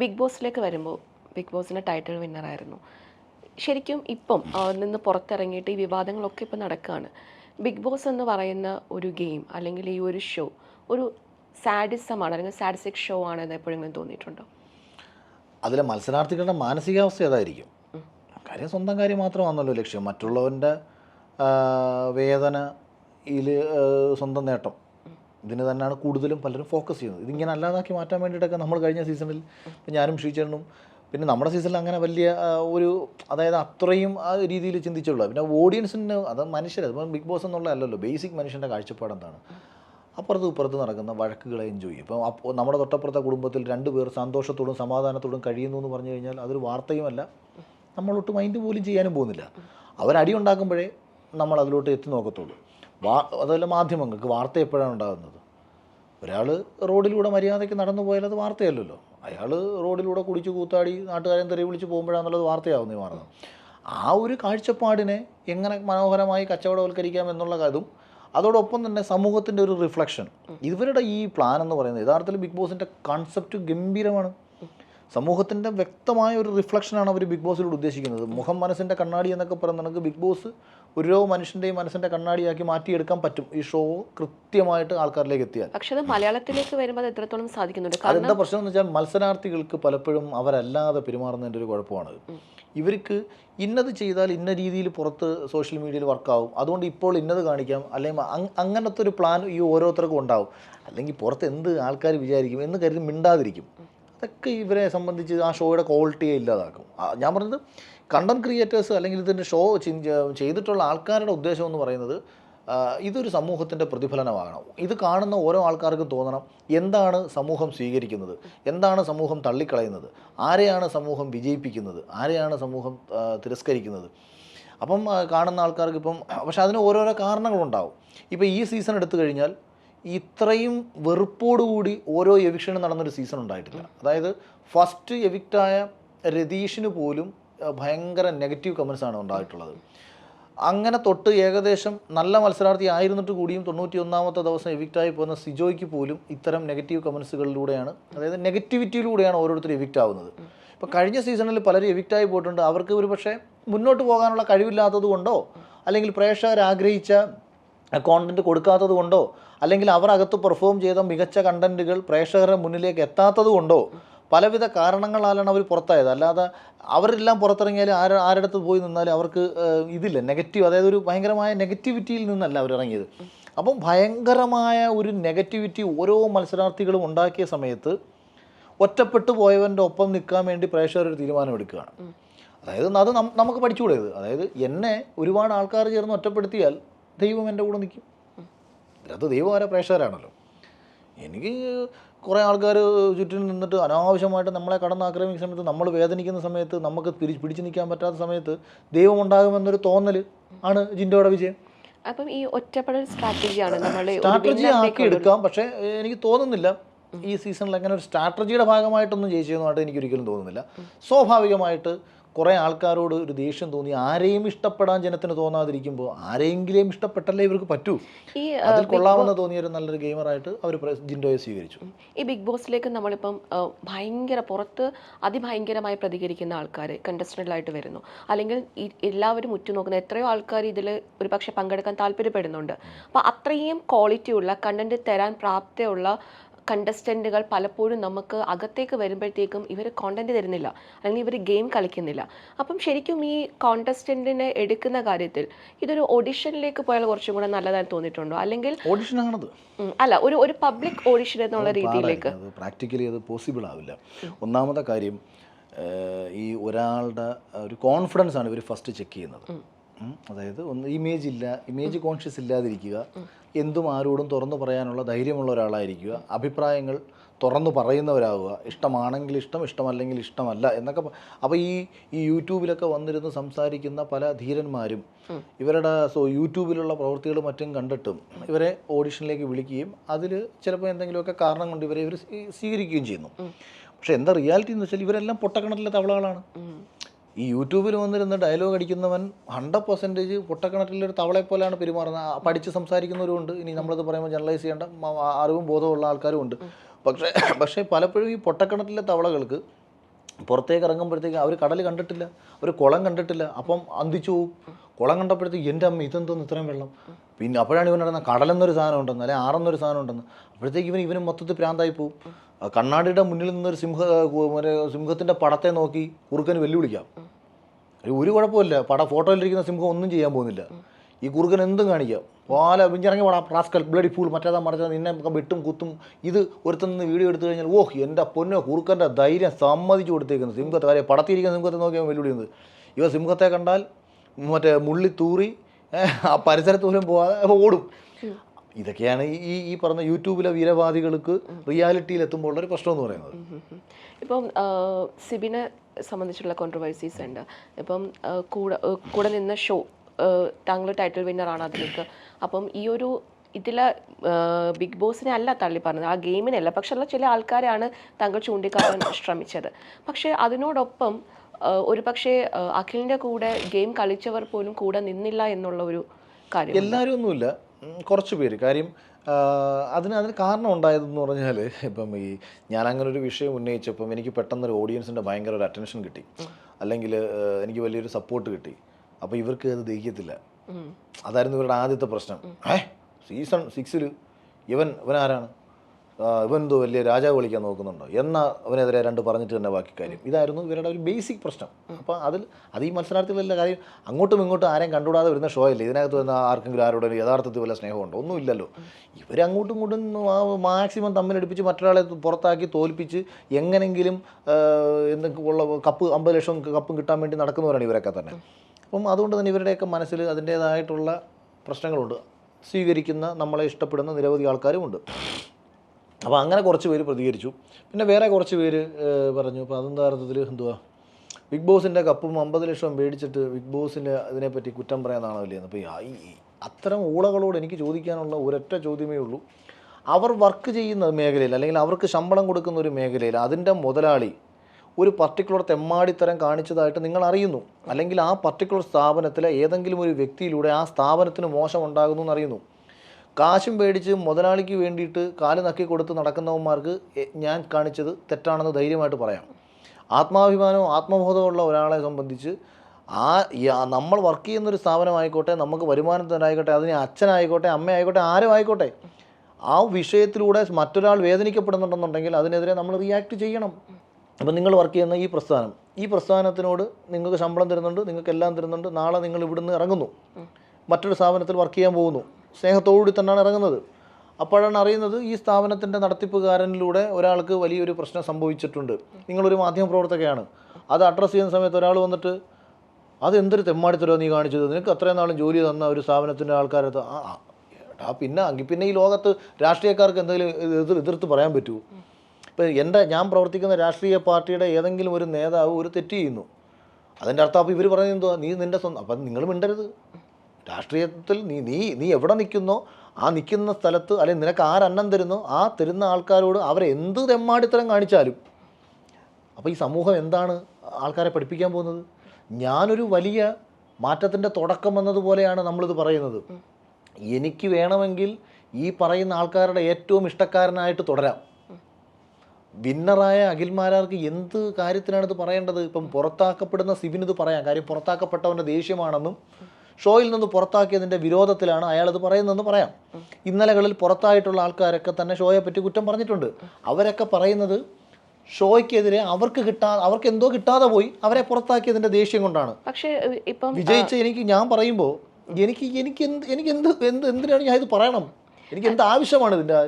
Big ബോസിലേക്ക് വരുമ്പോൾ big ബോസിന്റെ title വിന്നറായിരുന്നു ശരിക്കും ഇപ്പം നിന്ന് പുറത്തിറങ്ങിയിട്ട് ഈ വിവാദങ്ങളൊക്കെ ഇപ്പം നടക്കുകയാണ് ബിഗ് ബോസ് എന്ന് പറയുന്ന ഒരു ഗെയിം അല്ലെങ്കിൽ ഈ ഒരു ഷോ ഒരു സാഡിസമാണ് അല്ലെങ്കിൽ സാഡിസിക് ഷോ ആണ് എന്ന് എപ്പോഴെങ്കിലും തോന്നിയിട്ടുണ്ടോ? അതിലെ മത്സരാർത്ഥികളുടെ മാനസികാവസ്ഥ അതായിരിക്കും. കാര്യം സ്വന്തം കാര്യം മാത്രമാണല്ലോ ലക്ഷ്യം. മറ്റുള്ളവന്റെ വേദന ഇതിൽ സ്വന്തം നേട്ടം. ഇതിന് തന്നെയാണ് കൂടുതലും പലരും ഫോക്കസ് ചെയ്യുന്നത്. ഇതിങ്ങനെ അല്ലാതാക്കി മാറ്റാൻ വേണ്ടിയിട്ടൊക്കെ നമ്മൾ കഴിഞ്ഞ സീസണിൽ ഞാനും ശ്രീചരണും പിന്നെ നമ്മുടെ സീസണിൽ അങ്ങനെ വലിയ ഒരു അതായത് അത്രയും ആ രീതിയിൽ ചിന്തിച്ചുള്ളൂ പിന്നെ ഓഡിയൻസിന് അത് മനുഷ്യർ അതിപ്പോൾ ബിഗ് ബോസ് എന്നുള്ള അല്ലല്ലോ ബേസിക് മനുഷ്യന്റെ കാഴ്ചപ്പാട് എന്താണ്? അപ്പുറത്തും ഇപ്പുറത്ത് നടക്കുന്ന വഴക്കുകളെ എൻജോയ് ചെയ്യും. ഇപ്പം നമ്മുടെ തൊട്ടപ്പുറത്തെ കുടുംബത്തിൽ രണ്ട് പേർ സന്തോഷത്തോടും സമാധാനത്തോടും കഴിയുന്നു എന്ന് പറഞ്ഞു കഴിഞ്ഞാൽ അതൊരു വാർത്തയുമല്ല. നമ്മളൊട്ട് മൈൻഡ് പോലും ചെയ്യാനും പോകുന്നില്ല. അവരടി ഉണ്ടാക്കുമ്പോഴേ നമ്മൾ അതിലോട്ട് എത്തി നോക്കത്തുള്ളൂ. വാ അതല്ല മാധ്യമങ്ങൾക്ക് വാർത്ത എപ്പോഴാണ് ഉണ്ടാകുന്നത്? ഒരാൾ റോഡിലൂടെ മര്യാദയ്ക്ക് നടന്നു പോയാൽ അത് വാർത്തയല്ലല്ലോ. അയാൾ റോഡിലൂടെ കുടിച്ച് കൂത്താടി നാട്ടുകാരെ തെറി വിളിച്ച് പോകുമ്പോഴാണെന്നുള്ളത് വാർത്തയാവുന്നേ മാറുന്നത് ആ ഒരു കാഴ്ചപ്പാടിനെ എങ്ങനെ മനോഹരമായി കച്ചവടവൽക്കരിക്കാം എന്നുള്ള കാര്യം അതോടൊപ്പം തന്നെ സമൂഹത്തിന്റെ ഒരു റിഫ്ലക്ഷൻ. ഇവരുടെ ഈ പ്ലാൻ എന്ന് പറയുന്നത് യഥാർത്ഥത്തിൽ ബിഗ് ബോസിന്റെ കൺസെപ്റ്റ് ഗംഭീരമാണ്. സമൂഹത്തിന്റെ വ്യക്തമായ ഒരു റിഫ്ലക്ഷനാണ് അവർ ബിഗ് ബോസിലൂടെ ഉദ്ദേശിക്കുന്നത്. മുഖം മനസ്സിന്റെ കണ്ണാടി എന്നൊക്കെ പറയുന്ന നമുക്ക് ബിഗ് ബോസ് ഓരോ മനുഷ്യന്റെയും മനസ്സിന്റെ കണ്ണാടിയാക്കി മാറ്റിയെടുക്കാൻ പറ്റും. ഈ ഷോ കൃത്യമായിട്ട് ആൾക്കാരിലേക്ക് എത്തിയാൽ. പക്ഷെ അത് മലയാളത്തിലേക്ക് വരുമ്പോൾ അത് എത്രത്തോളം സാധിക്കുന്നുണ്ട്? അതെന്താ പ്രശ്നം എന്ന് വെച്ചാൽ മത്സരാർത്ഥികൾക്ക് പലപ്പോഴും അവരല്ലാതെ പെരുമാറുന്നതിന്റെ ഒരു കുഴപ്പമാണ്. ഇവർക്ക് ഇന്നത് ചെയ്താൽ ഇന്ന രീതിയിൽ പുറത്ത് സോഷ്യൽ മീഡിയയിൽ വർക്കാവും. അതുകൊണ്ട് ഇപ്പോൾ ഇന്നത് കാണിക്കാം. അല്ലെങ്കിൽ അങ്ങനത്തെ ഒരു പ്ലാൻ ഈ ഓരോരുത്തർക്കും ഉണ്ടാവും. അല്ലെങ്കിൽ പുറത്ത് എന്ത് ആൾക്കാർ വിചാരിക്കും എന്ന് കരുതി മിണ്ടാതിരിക്കും. അതൊക്കെ ഇവരെ സംബന്ധിച്ച് ആ ഷോയുടെ ക്വാളിറ്റിയെ ഇല്ലാതാക്കും. ഞാൻ പറഞ്ഞത് കണ്ടന്റ് ക്രിയേറ്റേഴ്സ് അല്ലെങ്കിൽ ഇതിന്റെ ഷോ ചെയ്തിട്ടുള്ള ആൾക്കാരുടെ ഉദ്ദേശം എന്ന് പറയുന്നത് ഇതൊരു സമൂഹത്തിന്റെ പ്രതിഫലനമാകണം. ഇത് കാണുന്ന ഓരോ ആൾക്കാർക്കും തോന്നണം എന്താണ് സമൂഹം സ്വീകരിക്കുന്നത് എന്താണ് സമൂഹം തള്ളിക്കളയുന്നത് ആരെയാണ് സമൂഹം വിജയിപ്പിക്കുന്നത് ആരെയാണ് സമൂഹം തിരസ്കരിക്കുന്നത്. അപ്പം കാണുന്ന ആൾക്കാർക്ക് ഇപ്പം പക്ഷേ അതിന് ഓരോരോ കാരണങ്ങളുണ്ടാവും. ഇപ്പോൾ ഈ സീസൺ എടുത്തു കഴിഞ്ഞാൽ ഇത്രയും വെറുപ്പോടുകൂടി ഓരോ എവിക്ഷനും നടന്നൊരു സീസൺ ഉണ്ടായിട്ടില്ല. അതായത് ഫസ്റ്റ് എവിക്റ്റായ രതീഷിന് പോലും ഭയങ്കര നെഗറ്റീവ് കമൻസ് ആണ് ഉണ്ടായിട്ടുള്ളത്. അങ്ങനെ തൊട്ട് ഏകദേശം നല്ല മത്സരാർത്ഥി ആയിരുന്നിട്ട് കൂടിയും തൊണ്ണൂറ്റി ഒന്നാമത്തെ ദിവസം എവിക്റ്റായി പോകുന്ന സിജോയ്ക്ക് പോലും ഇത്തരം നെഗറ്റീവ് കമൻസുകളിലൂടെയാണ് അതായത് നെഗറ്റിവിറ്റിയിലൂടെയാണ് ഓരോരുത്തർ എവിക്റ്റ് ആവുന്നത്. ഇപ്പോൾ കഴിഞ്ഞ സീസണിൽ പലരും എവിക്റ്റായി പോയിട്ടുണ്ട്. അവർക്ക് ഒരു പക്ഷേ മുന്നോട്ട് പോകാനുള്ള കഴിവില്ലാത്തത് കൊണ്ടോ അല്ലെങ്കിൽ പ്രേക്ഷകർ ആഗ്രഹിച്ച കോണ്ടന്റ് കൊടുക്കാത്തത് കൊണ്ടോ അല്ലെങ്കിൽ അവർ അകത്ത് പെർഫോം ചെയ്ത മികച്ച കണ്ടന്റുകൾ പ്രേക്ഷകരുടെ മുന്നിലേക്ക് എത്താത്തത് കൊണ്ടോ പലവിധ കാരണങ്ങളാലാണ് അവർ പുറത്തായത്. അല്ലാതെ അവരെല്ലാം പുറത്തിറങ്ങിയാൽ ആര ആരുടെ അടുത്ത് പോയി നിന്നാലും അവർക്ക് ഇതില്ല. നെഗറ്റീവ് അതായത് ഒരു ഭയങ്കരമായ നെഗറ്റിവിറ്റിയിൽ നിന്നല്ല അവർ ഇറങ്ങിയത്. അപ്പം ഭയങ്കരമായ ഒരു നെഗറ്റിവിറ്റി ഓരോ മത്സരാർത്ഥികളും ഉണ്ടാക്കിയ സമയത്ത് ഒറ്റപ്പെട്ടു പോയവന്റെ ഒപ്പം നിൽക്കാൻ വേണ്ടി പ്രേക്ഷകർ ഒരു തീരുമാനമെടുക്കുകയാണ്. അതായത് അത് നമുക്ക് പഠിച്ചുകൂടേത് അതായത് എന്നെ ഒരുപാട് ആൾക്കാർ ചേർന്ന് ഒറ്റപ്പെടുത്തിയാൽ ദൈവം എന്റെ കൂടെ നിൽക്കും. ഇതിനകത്ത് ദൈവകാര ആരെ? പ്രേക്ഷകരാണല്ലോ. എനിക്ക് കുറേ ആൾക്കാർ ചുറ്റിൽ നിന്നിട്ട് അനാവശ്യമായിട്ട് നമ്മളെ കടന്നാക്രമിക്കുന്ന സമയത്ത് നമ്മൾ വേദനിക്കുന്ന സമയത്ത് നമുക്ക് പിരിച്ച് പിടിച്ചു നിൽക്കാൻ പറ്റാത്ത സമയത്ത് ദൈവം ഉണ്ടാകുമെന്നൊരു തോന്നൽ ആണ് ജിൻഡോയുടെ വിജയം. അപ്പം ഈ ഒറ്റപ്പെടൽ സ്ട്രാറ്റജിയാണ് നമ്മൾ സ്ട്രാറ്റജി ആക്കി എടുക്കാം. പക്ഷേ എനിക്ക് തോന്നുന്നില്ല ഈ സീസണിൽ അങ്ങനെ ഒരു സ്ട്രാറ്റജിയുടെ ഭാഗമായിട്ടൊന്നും എനിക്ക് ഒരിക്കലും തോന്നുന്നില്ല. സ്വാഭാവികമായിട്ട് കുറേ ആൾക്കാരോട് ഒരു ദേഷ്യം തോന്നി. ആരെയും ഇഷ്ടപ്പെടാൻ ജനത്തിന് തോന്നാതിരിക്കുമ്പോൾ ആരെങ്കിലും ഇഷ്ടപ്പെട്ടല്ലേ ഇവർക്ക് പറ്റൂ? ഈ അതിൽ കൊള്ളാമെന്ന് തോന്നിയ ഒരു നല്ലൊരു ഗെയിമറായിട്ട് അവർ ജിൻഡോയെ സ്വീകരിച്ചു. ഈ ബിഗ് ബോസിലേക്ക് നമ്മളിപ്പം ഭയങ്കര പുറത്ത് അതിഭയങ്കരമായി പ്രതികരിക്കുന്ന ആൾക്കാർ കണ്ടസ്റ്റന്റായിട്ട് വരുന്നു. അല്ലെങ്കിൽ എല്ലാവരും ഉറ്റുനോക്കുന്ന എത്രയോ ആൾക്കാർ ഇതിൽ ഒരു പക്ഷേ പങ്കെടുക്കാൻ താല്പര്യപ്പെടുന്നുണ്ട്. അപ്പോൾ അത്രയും ക്വാളിറ്റിയുള്ള കണ്ടന്റ് തരാൻ പ്രാപ്തിയുള്ള കണ്ടസ്റ്റന്റുകൾ പലപ്പോഴും നമുക്ക് അകത്തേക്ക് വരുമ്പോഴത്തേക്കും ഇവർ കോണ്ടന്റ് തരുന്നില്ല. അല്ലെങ്കിൽ ഇവർ ഗെയിം കളിക്കുന്നില്ല. അപ്പം ശരിക്കും ഈ കോണ്ടസ്റ്റന്റിനെ എടുക്കുന്ന കാര്യത്തിൽ ഇതൊരു ഓഡിഷനിലേക്ക് പോയാൽ കുറച്ചും കൂടെ നല്ലതായി തോന്നിയിട്ടുണ്ടോ? അല്ലെങ്കിൽ ഓഡിഷൻ ഉം, അല്ല ഒരു ഒരു പബ്ലിക് ഓഡിഷൻ എന്നുള്ള രീതിയിലേക്ക്. പ്രാക്ടിക്കലി അത് പോസിബിൾ ആവില്ല. ഒന്നാമത്തെ കാര്യം ഈ ഒരാളുടെ ഒരു കോൺഫിഡൻസ് ആണ് ഇവർ ഫസ്റ്റ് ചെക്ക് ചെയ്യുന്നത്. അതായത് ഒന്ന് ഇമേജ് ഇല്ല ഇമേജ് കോൺഷ്യസ് ഇല്ലാതിരിക്കുക എന്തും ആരോടും തുറന്നു പറയാനുള്ള ധൈര്യമുള്ള ഒരാളായിരിക്കുക അഭിപ്രായങ്ങൾ തുറന്നു പറയുന്നവരാകുക ഇഷ്ടമാണെങ്കിൽ ഇഷ്ടം ഇഷ്ടമല്ലെങ്കിൽ ഇഷ്ടമല്ല എന്നൊക്കെ അപ്പോൾ ഈ ഈ യൂട്യൂബിലൊക്കെ വന്നിരുന്ന് സംസാരിക്കുന്ന പല ധീരന്മാരും ഇവരുടെ സോ യൂട്യൂബിലുള്ള പ്രവൃത്തികൾ മറ്റും കണ്ടിട്ടും ഇവരെ ഓഡിഷനിലേക്ക് വിളിക്കുകയും അതിൽ ചിലപ്പോൾ എന്തെങ്കിലുമൊക്കെ കാരണം കൊണ്ട് ഇവരെ ഇവർ സ്വീകരിക്കുകയും ചെയ്യുന്നു. പക്ഷേ എന്താ റിയാലിറ്റി എന്ന് വെച്ചാൽ ഇവരെല്ലാം പൊട്ടക്കിണറ്റിലെ തവളകളാണ്. ഈ യൂട്യൂബിൽ വന്നിരുന്ന് ഡയലോഗ് അടിക്കുന്നവൻ ഹൺഡ്രഡ് പെർസെന്റേജ് പൊട്ടക്കിണറ്റിലൊരു തവളെ പോലെയാണ് പെരുമാറുന്നത്. പഠിച്ച് സംസാരിക്കുന്നവരുമുണ്ട് ഇനി നമ്മളത് പറയുമ്പോൾ ജനറലൈസ് ചെയ്യേണ്ട അറിവും ബോധമുള്ള ആൾക്കാരും ഉണ്ട്. പക്ഷേ പക്ഷേ പലപ്പോഴും ഈ പൊട്ടക്കിണറ്റിലെ തവളകൾക്ക് പുറത്തേക്ക് ഇറങ്ങുമ്പോഴത്തേക്ക് അവർ കടൽ കണ്ടിട്ടില്ല അവർ കുളം കണ്ടിട്ടില്ല. അപ്പം അന്തിച്ചു പോവും. കുളം കണ്ടപ്പോഴത്തേക്ക് എന്റെ അമ്മ ഇതെന്തോന്ന്? ഇത്രയും വെള്ളം. പിന്നെ അപ്പോഴാണ് ഇവൻ നടന്ന കടലെന്നൊരു സാധനം ഉണ്ടെന്ന് അല്ലെങ്കിൽ ആറെന്നൊരു സാധനം ഉണ്ടെന്ന്. അപ്പോഴത്തേക്ക് ഇവൻ ഇവന് മൊത്തത്തിൽ പ്രാന്തായി പോവും. കണ്ണാടിയുടെ മുന്നിൽ നിന്നൊരു സിംഹ സിംഹത്തിന്റെ പടത്തെ നോക്കി കുറുക്കന് വെല്ലുവിളിക്കാം. ഒരു കുഴപ്പമില്ല. പട ഫോട്ടോയിലിരിക്കുന്ന സിംഹം ഒന്നും ചെയ്യാൻ പോകുന്നില്ല. ഈ കുറുക്കൻ എന്തും കാണിക്കാം. പാല പിഞ്ചിറങ്ങി പാടാ. പ്രാസ്കൽ ബ്ലഡി ഫൂൾ മറ്റേതാ മറിച്ചാൽ നിന്നെ വിട്ടും കുത്തും. ഇത് ഒരുത്തു നിന്ന് വീഡിയോ എടുത്തു കഴിഞ്ഞാൽ ഓഹ് എന്റെ പൊന്നോ കുറുക്കന്റെ ധൈര്യം സമ്മതിച്ചു കൊടുത്തേക്കുന്നത് സിംഹത്തെ കാര്യം പടത്തിരിക്കുന്ന സിംഹത്തെ നോക്കിയാൽ വെല്ലുവിളിക്കുന്നത് ഇവ സിംഹത്തെ കണ്ടാൽ മറ്റേ മുള്ളി തൂറി ആ പരിസരത്ത് പോകാതെ ഓടും. ഇതൊക്കെയാണ് ഈ- ഈ പറഞ്ഞ യൂട്യൂബിലെ വീരവാദികൾക്ക് റിയാലിറ്റിയിൽ എത്തുമ്പോൾ ഉള്ളൊരു പ്രശ്നം എന്ന് പറയുന്നത്. ഇപ്പം സിബിനെ സംബന്ധിച്ചുള്ള കോൺട്രവേഴ്സീസ് ഉണ്ട്. ഇപ്പം കൂടെ കൂടെ നിന്ന ഷോ താങ്കൾ ടൈറ്റിൽ വിന്നറാണ് അതിലേക്ക്. അപ്പം ഈ ഒരു ഇതിലെ ബിഗ് ബോസിനെ അല്ല തള്ളി പറഞ്ഞത്. ആ ഗെയിമിനല്ല. പക്ഷെ ഉള്ള ചില ആൾക്കാരാണ് താങ്കൾ ചൂണ്ടിക്കാട്ടാൻ ശ്രമിച്ചത്. പക്ഷേ അതിനോടൊപ്പം ഒരു പക്ഷേ അഖിലിന്റെ കൂടെ ഗെയിം കളിച്ചവർ പോലും കൂടെ നിന്നില്ല എന്നുള്ള ഒരു കാര്യം എല്ലാവരും ഒന്നുമില്ല. കുറച്ച് പേര്. കാര്യം അതിന് അതിന് കാരണം ഉണ്ടായതെന്ന് പറഞ്ഞാൽ ഇപ്പം ഈ ഞാൻ അങ്ങനെ ഒരു വിഷയം ഉന്നയിച്ചപ്പം എനിക്ക് പെട്ടെന്നൊരു ഓഡിയൻസിന്റെ ഭയങ്കര ഒരു അറ്റൻഷൻ കിട്ടി. അല്ലെങ്കിൽ എനിക്ക് വലിയൊരു സപ്പോർട്ട് കിട്ടി. അപ്പോൾ ഇവർക്ക് അത് ദഹിക്കത്തില്ല. അതായിരുന്നു ഇവരുടെ ആദ്യത്തെ പ്രശ്നം. ഏ സീസൺ സിക്സിൽ ഇവൻ ഇവൻ ആരാണ് ഇവൻ എന്തോ വലിയ രാജാവ് കളിക്കാൻ നോക്കുന്നുണ്ടോ? എന്ന അവനെതിരെ രണ്ട് പറഞ്ഞിട്ട് തന്നെ ബാക്കി കാര്യം. ഇതായിരുന്നു ഇവരുടെ ഒരു ബേസിക് പ്രശ്നം. അപ്പോൾ അതിൽ അത് ഈ മത്സരാർത്ഥികളല്ല കാര്യം അങ്ങോട്ടും ഇങ്ങോട്ടും ആരെയും കണ്ടുകൂടാതെ വരുന്ന ഷോ അല്ലേ? ഇതിനകത്ത് വന്ന ആർക്കെങ്കിലും ആരോടും യഥാർത്ഥത്തിൽ വല്ല സ്നേഹമുണ്ടോ ഒന്നുമില്ലല്ലോ ഇവർ അങ്ങോട്ടും ഇങ്ങോട്ടും മാക്സിമം തമ്മിലടുപ്പിച്ച് മറ്റൊരാളെ പുറത്താക്കി തോൽപ്പിച്ച് എങ്ങനെങ്കിലും എന്തൊക്കെ ഉള്ള കപ്പ് അമ്പത് ലക്ഷം കപ്പും കിട്ടാൻ വേണ്ടി നടക്കുന്നവരാണ് ഇവരൊക്കെ തന്നെ. അപ്പം അതുകൊണ്ട് തന്നെ ഇവരുടെയൊക്കെ മനസ്സിൽ അതിന്റേതായിട്ടുള്ള പ്രശ്നങ്ങളുണ്ട്. സ്വീകരിക്കുന്ന നമ്മളെ ഇഷ്ടപ്പെടുന്ന നിരവധി ആൾക്കാരുമുണ്ട്. അപ്പോൾ അങ്ങനെ കുറച്ച് പേര് പ്രതികരിച്ചു. പിന്നെ വേറെ കുറച്ച് പേര് പറഞ്ഞു അപ്പോൾ അതെന്താ അർത്ഥത്തിൽ എന്തുവാ? ബിഗ് ബോസിന്റെ കപ്പും അമ്പത് ലക്ഷം മേടിച്ചിട്ട് ബിഗ് ബോസിന്റെ അതിനെപ്പറ്റി കുറ്റം പറയാനാണോ ഇല്ലേ അപ്പോൾ ഈ- അത്തരം ഊളകളോട് എനിക്ക് ചോദിക്കാനുള്ള ഒരൊറ്റ ചോദ്യമേ ഉള്ളൂ. അവർ വർക്ക് ചെയ്യുന്ന മേഖലയിൽ അല്ലെങ്കിൽ അവർക്ക് ശമ്പളം കൊടുക്കുന്ന ഒരു മേഖലയിൽ അതിന്റെ മുതലാളി ഒരു പർട്ടിക്കുലർ തെമ്മാടിത്തരം കാണിച്ചതായിട്ട് നിങ്ങൾ അറിയുന്നു. അല്ലെങ്കിൽ ആ പർട്ടിക്കുലർ സ്ഥാപനത്തിലെ ഏതെങ്കിലും ഒരു വ്യക്തിയിലൂടെ ആ സ്ഥാപനത്തിന് മോശം ഉണ്ടാകുന്നു എന്നറിയുന്നു കാശും പേടിച്ച് മുതലാളിക്ക് വേണ്ടിയിട്ട് കാൽ നക്കി കൊടുത്ത് നടക്കുന്നവന്മാർക്ക് ഞാൻ കാണിച്ചത് തെറ്റാണെന്ന് ധൈര്യമായിട്ട് പറയാം. ആത്മാഭിമാനവും ആത്മബോധമുള്ള ഒരാളെ സംബന്ധിച്ച് ആ നമ്മൾ വർക്ക് ചെയ്യുന്നൊരു സ്ഥാപനമായിക്കോട്ടെ നമുക്ക് വരുമാനത്തിനായിക്കോട്ടെ അതിന് അച്ഛനായിക്കോട്ടെ അമ്മയായിക്കോട്ടെ ആരും ആയിക്കോട്ടെ ആ വിഷയത്തിലൂടെ മറ്റൊരാൾ വേദനിക്കപ്പെടുന്നുണ്ടെന്നുണ്ടെങ്കിൽ അതിനെതിരെ നമ്മൾ റിയാക്ട് ചെയ്യണം. അപ്പം നിങ്ങൾ വർക്ക് ചെയ്യുന്ന ഈ പ്രസ്ഥാനം ഈ പ്രസ്ഥാനത്തിനോട് നിങ്ങൾക്ക് ശമ്പളം തരുന്നുണ്ട് നിങ്ങൾക്ക് എല്ലാം തരുന്നുണ്ട് നാളെ നിങ്ങൾ ഇവിടുന്ന് ഇറങ്ങുന്നു. മറ്റൊരു സ്ഥാപനത്തിൽ വർക്ക് ചെയ്യാൻ പോകുന്നു. സ്നേഹത്തോടുകൂടി തന്നെയാണ് ഇറങ്ങുന്നത്. അപ്പോഴാണ് അറിയുന്നത് ഈ സ്ഥാപനത്തിന്റെ നടത്തിപ്പുകാരനിലൂടെ ഒരാൾക്ക് വലിയൊരു പ്രശ്നം സംഭവിച്ചിട്ടുണ്ട്. നിങ്ങളൊരു മാധ്യമപ്രവർത്തകയാണ്. അത് അഡ്രസ്സ് ചെയ്യുന്ന സമയത്ത് ഒരാൾ വന്നിട്ട് അതെന്തൊരു തെമ്മാടിത്തരോ നീ കാണിച്ചത്? നിനക്ക് അത്രയും നാളും ജോലി തന്ന ഒരു സ്ഥാപനത്തിന്റെ ആൾക്കാരത്ത് ആ പിന്നെ എങ്കിൽ പിന്നെ ഈ ലോകത്ത് രാഷ്ട്രീയക്കാർക്ക് എന്തെങ്കിലും എതിർ എതിർത്ത് പറയാൻ പറ്റുമോ ഇപ്പം എന്റെ ഞാൻ പ്രവർത്തിക്കുന്ന രാഷ്ട്രീയ പാർട്ടിയുടെ ഏതെങ്കിലും ഒരു നേതാവ് ഒരു തെറ്റ് ചെയ്യുന്നു. അതിന്റെ അർത്ഥം അപ്പോൾ ഇവർ പറയുന്നത് നീ നിന്റെ സ്വന്തം അപ്പം നിങ്ങൾ മിണ്ടരുത്. രാഷ്ട്രീയത്തിൽ നീ നീ നീ എവിടെ നിൽക്കുന്നോ ആ നിൽക്കുന്ന സ്ഥലത്ത് അല്ലെങ്കിൽ നിനക്ക് ആരന്നം തരുന്നോ ആ തരുന്ന ആൾക്കാരോട് അവരെ എന്ത് തെമ്മാടിത്തരം കാണിച്ചാലും അപ്പോൾ ഈ സമൂഹം എന്താണ് ആൾക്കാരെ പഠിപ്പിക്കാൻ പോകുന്നത്? ഞാനൊരു വലിയ മാറ്റത്തിന്റെ തുടക്കം എന്നതുപോലെയാണ് നമ്മളിത് പറയുന്നത്. എനിക്ക് വേണമെങ്കിൽ ഈ പറയുന്ന ആൾക്കാരുടെ ഏറ്റവും ഇഷ്ടക്കാരനായിട്ട് തുടരാം. വിന്നറായ അഖിൽമാരാർക്ക് എന്ത് കാര്യത്തിനാണ് ഇത് പറയേണ്ടത്? ഇപ്പം പുറത്താക്കപ്പെടുന്ന സിബിനിത് ഇത് പറയാം. കാര്യം പുറത്താക്കപ്പെട്ടവന്റെ ദേഷ്യമാണെന്നും ഷോയിൽ നിന്ന് പുറത്താക്കിയതിന്റെ വിരോധത്തിലാണ് അയാളത് പറയുന്നതെന്ന് പറയാം. ഇന്നലകളിൽ പുറത്തായിട്ടുള്ള ആൾക്കാരൊക്കെ തന്നെ ഷോയെ പറ്റി കുറ്റം പറഞ്ഞിട്ടുണ്ട്. അവരൊക്കെ പറയുന്നത് ഷോയ്ക്കെതിരെ അവർക്ക് കിട്ടാ അവർക്ക് എന്തോ കിട്ടാതെ പോയി അവരെ പുറത്താക്കിയതിന്റെ ദേഷ്യം കൊണ്ടാണ്. പക്ഷേ ഇപ്പം വിജയിച്ച എനിക്ക് ഞാൻ പറയുമ്പോൾ എനിക്ക് എനിക്ക് എന്ത് എനിക്ക് എന്ത് എന്ത് എന്തിനാണ് ഞാൻ ഇത് പറയണം? എനിക്ക് എന്ത് ആവശ്യമാണ് ഇതിന്റെ